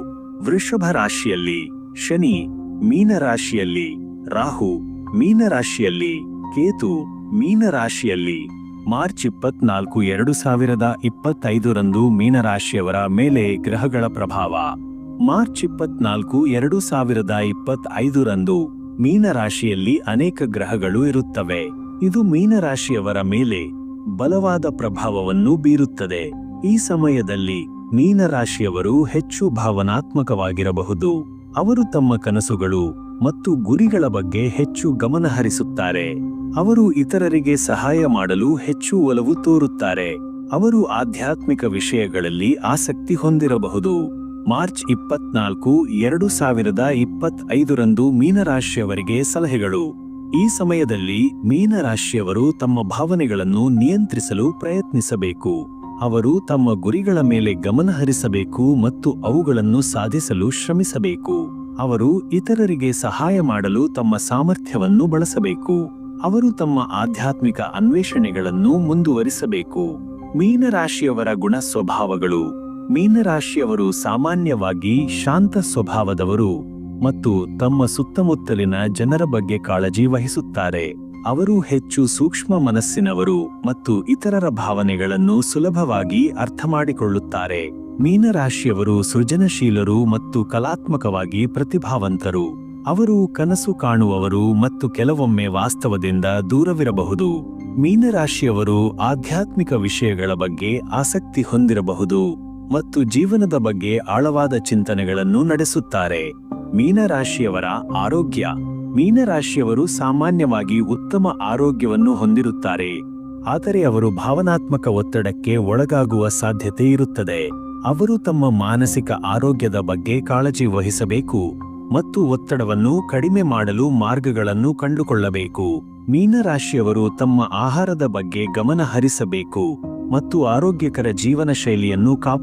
ವೃಷಭ ರಾಶಿಯಲ್ಲಿ ಶನಿ ಮೀನರಾಶಿಯಲ್ಲಿ ರಾಹು, ಮೀನರಾಶಿಯಲ್ಲಿ ಕೇತು, ಮೀನರಾಶಿಯಲ್ಲಿ ಮಾರ್ಚ್ ಇಪ್ಪತ್ನಾಲ್ಕು ಎರಡು ಸಾವಿರದ ಇಪ್ಪತ್ತೈದರಂದು ಮೀನರಾಶಿಯವರ ಮೇಲೆ ಗ್ರಹಗಳ ಪ್ರಭಾವ. ಮಾರ್ಚ್ ಇಪ್ಪತ್ನಾಲ್ಕು ಎರಡು ಸಾವಿರದ ಇಪ್ಪತ್ತೈದರಂದು ಮೀನರಾಶಿಯಲ್ಲಿ ಅನೇಕ ಗ್ರಹಗಳು ಇರುತ್ತವೆ. ಇದು ಮೀನರಾಶಿಯವರ ಮೇಲೆ ಬಲವಾದ ಪ್ರಭಾವವನ್ನು ಬೀರುತ್ತದೆ. ಈ ಸಮಯದಲ್ಲಿ ಮೀನರಾಶಿಯವರು ಹೆಚ್ಚು ಭಾವನಾತ್ಮಕವಾಗಿರಬಹುದು. ಅವರು ತಮ್ಮ ಕನಸುಗಳು ಮತ್ತು ಗುರಿಗಳ ಬಗ್ಗೆ ಹೆಚ್ಚು ಗಮನಹರಿಸುತ್ತಾರೆ. ಅವರು ಇತರರಿಗೆ ಸಹಾಯ ಮಾಡಲು ಹೆಚ್ಚು ಒಲವು ತೋರುತ್ತಾರೆ. ಅವರು ಆಧ್ಯಾತ್ಮಿಕ ವಿಷಯಗಳಲ್ಲಿ ಆಸಕ್ತಿ ಹೊಂದಿರಬಹುದು. ಮಾರ್ಚ್ ಇಪ್ಪತ್ನಾಲ್ಕು, ಎರಡು ಸಾವಿರದ ಇಪ್ಪತ್ತೈದರಂದು ಮೀನರಾಶಿಯವರಿಗೆ ಸಲಹೆಗಳು. ಈ ಸಮಯದಲ್ಲಿ ಮೀನರಾಶಿಯವರು ತಮ್ಮ ಭಾವನೆಗಳನ್ನು ನಿಯಂತ್ರಿಸಲು ಪ್ರಯತ್ನಿಸಬೇಕು. ಅವರು ತಮ್ಮ ಗುರಿಗಳ ಮೇಲೆ ಗಮನ ಹರಿಸಬೇಕು ಮತ್ತು ಅವುಗಳನ್ನು ಸಾಧಿಸಲು ಶ್ರಮಿಸಬೇಕು. ಅವರು ಇತರರಿಗೆ ಸಹಾಯ ಮಾಡಲು ತಮ್ಮ ಸಾಮರ್ಥ್ಯವನ್ನು ಬಳಸಬೇಕು. ಅವರು ತಮ್ಮ ಆಧ್ಯಾತ್ಮಿಕ ಅನ್ವೇಷಣೆಗಳನ್ನು ಮುಂದುವರಿಸಬೇಕು. ಮೀನರಾಶಿಯವರ ಗುಣ ಸ್ವಭಾವಗಳು ಮೀನರಾಶಿಯವರು ಸಾಮಾನ್ಯವಾಗಿ ಶಾಂತ ಸ್ವಭಾವದವರು ಮತ್ತು ತಮ್ಮ ಸುತ್ತಮುತ್ತಲಿನ ಜನರ ಬಗ್ಗೆ ಕಾಳಜಿ ವಹಿಸುತ್ತಾರೆ. ಅವರು ಹೆಚ್ಚು ಸೂಕ್ಷ್ಮ ಮನಸ್ಸಿನವರು ಮತ್ತು ಇತರರ ಭಾವನೆಗಳನ್ನು ಸುಲಭವಾಗಿ ಅರ್ಥಮಾಡಿಕೊಳ್ಳುತ್ತಾರೆ. ಮೀನರಾಶಿಯವರು ಸೃಜನಶೀಲರು ಮತ್ತು ಕಲಾತ್ಮಕವಾಗಿ ಪ್ರತಿಭಾವಂತರು. ಅವರು ಕನಸು ಕಾಣುವವರು ಮತ್ತು ಕೆಲವೊಮ್ಮೆ ವಾಸ್ತವದಿಂದ ದೂರವಿರಬಹುದು. ಮೀನರಾಶಿಯವರು ಆಧ್ಯಾತ್ಮಿಕ ವಿಷಯಗಳ ಬಗ್ಗೆ ಆಸಕ್ತಿ ಹೊಂದಿರಬಹುದು ಮತ್ತು ಜೀವನದ ಬಗ್ಗೆ ಆಳವಾದ ಚಿಂತನೆಗಳನ್ನು ನಡೆಸುತ್ತಾರೆ. ಮೀನರಾಶಿಯವರ ಆರೋಗ್ಯ. ಮೀನರಾಶಿಯವರು ಸಾಮಾನ್ಯವಾಗಿ ಉತ್ತಮ ಆರೋಗ್ಯವನ್ನು ಹೊಂದಿರುತ್ತಾರೆ, ಆದರೆ ಅವರು ಭಾವನಾತ್ಮಕ ಒತ್ತಡಕ್ಕೆ ಒಳಗಾಗುವ ಸಾಧ್ಯತೆ ಇರುತ್ತದೆ. ಅವರು ತಮ್ಮ ಮಾನಸಿಕ ಆರೋಗ್ಯದ ಬಗ್ಗೆ ಕಾಳಜಿ ವಹಿಸಬೇಕು ಮತ್ತು ಒತ್ತಡವನ್ನು ಕಡಿಮೆ ಮಾಡಲು ಮಾರ್ಗಗಳನ್ನು ಕಂಡುಕೊಳ್ಳಬೇಕು. ಮೀನರಾಶಿಯವರು ತಮ್ಮ ಆಹಾರದ ಬಗ್ಗೆ ಗಮನ ಹರಿಸಬೇಕು ಮತ್ತು ಆರೋಗ್ಯಕರ ಜೀವನ ಶೈಲಿಯನ್ನು ಕಾಪಾಡ